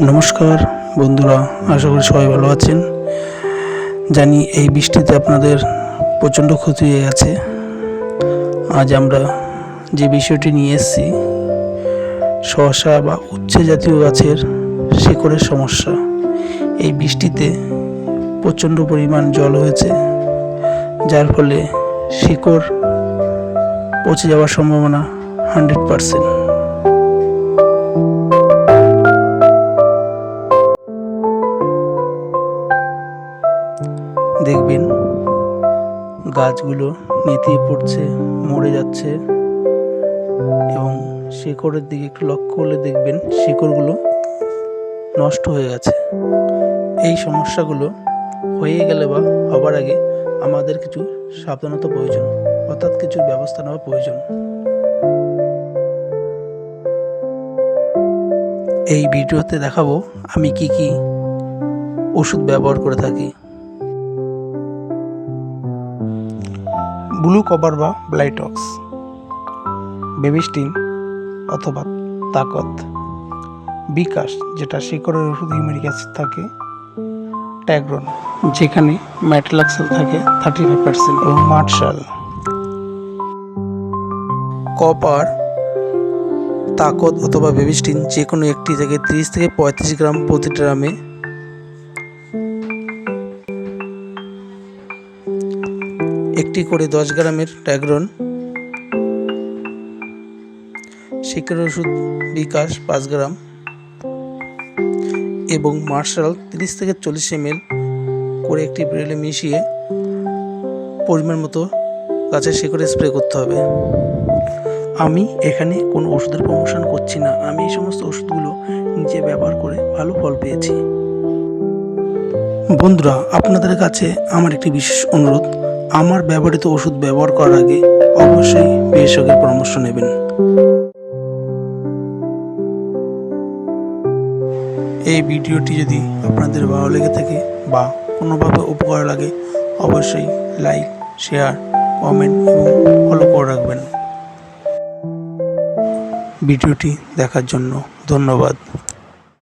নমস্কার বন্ধুরা, আশা করি সবাই ভালো আছেন। জানি এই বৃষ্টিতে আপনাদের প্রচণ্ড ক্ষতি হয়ে গেছে। আজ আমরা যে বিষয়টি নিয়ে এসেছি, শসা বা উচ্ছে জাতীয় গাছের শিকড়ের সমস্যা। এই বৃষ্টিতে প্রচণ্ড পরিমাণ জল হয়েছে, যার ফলে শিকড় পচে যাওয়ার সম্ভাবনা হান্ড্রেড পারসেন্ট। দেখবেন গাছগুলো নেতিয়ে পড়ছে, মরে যাচ্ছে এবং শিকড়ের দিকে একটু লক্ষ্য করলে দেখবেন শিকড়গুলো নষ্ট হয়ে গেছে। এই সমস্যাগুলো হয়ে গেলে বা হবার আগে আমাদের কিছু সাবধানতা প্রয়োজন, অর্থাৎ কিছু ব্যবস্থা নেওয়া প্রয়োজন। এই ভিডিওতে দেখাবো আমি কি কি ওষুধ ব্যবহার করে থাকি। ব্লু কভার বা ব্লাইটক্স বেবিস্টিন অথবা তাকত, বিকাশ, যেটা শিকড়ের ওষুধ, হিউমেরিক অ্যাসিড থাকে, ট্যাগ্রন, যেখানে ম্যাটেলাক্সেল থাকে থার্টি ফাইভ পার্সেন্ট এবং মার্শাল। কপার, তাকত অথবা বেবিস্টিন যে কোনো একটি থেকে তিরিশ থেকে পঁয়ত্রিশ গ্রাম প্রতি ড্রামে একটি করে দশ গ্রামের ট্যাগ্রন শিকের ওষুধ বিকাশ পাঁচ গ্রাম এবং মার্শাল তিরিশ থেকে চল্লিশ এম করে একটি ব্রেলে মিশিয়ে পরিমাণ মতো গাছের শিকড়ে স্প্রে করতে হবে। আমি এখানে কোনো ওষুধের প্রমোশন করছি না। আমি এই সমস্ত ওষুধগুলো নিজে ব্যবহার করে ভালো ফল পেয়েছি। বন্ধুরা, আপনাদের কাছে আমার একটি বিশেষ অনুরোধ। আমার ব্যবহৃত ওষুধ ব্যবহার করার আগে অবশ্যই বিশেষজ্ঞের পরামর্শ নেবেন। এই ভিডিওটি যদি আপনাদের ভালো লেগে থাকে বা কোনোভাবে উপকার লাগে, অবশ্যই লাইক, শেয়ার, কমেন্ট এবং ফলো করে রাখবেন। ভিডিওটি দেখার জন্য ধন্যবাদ।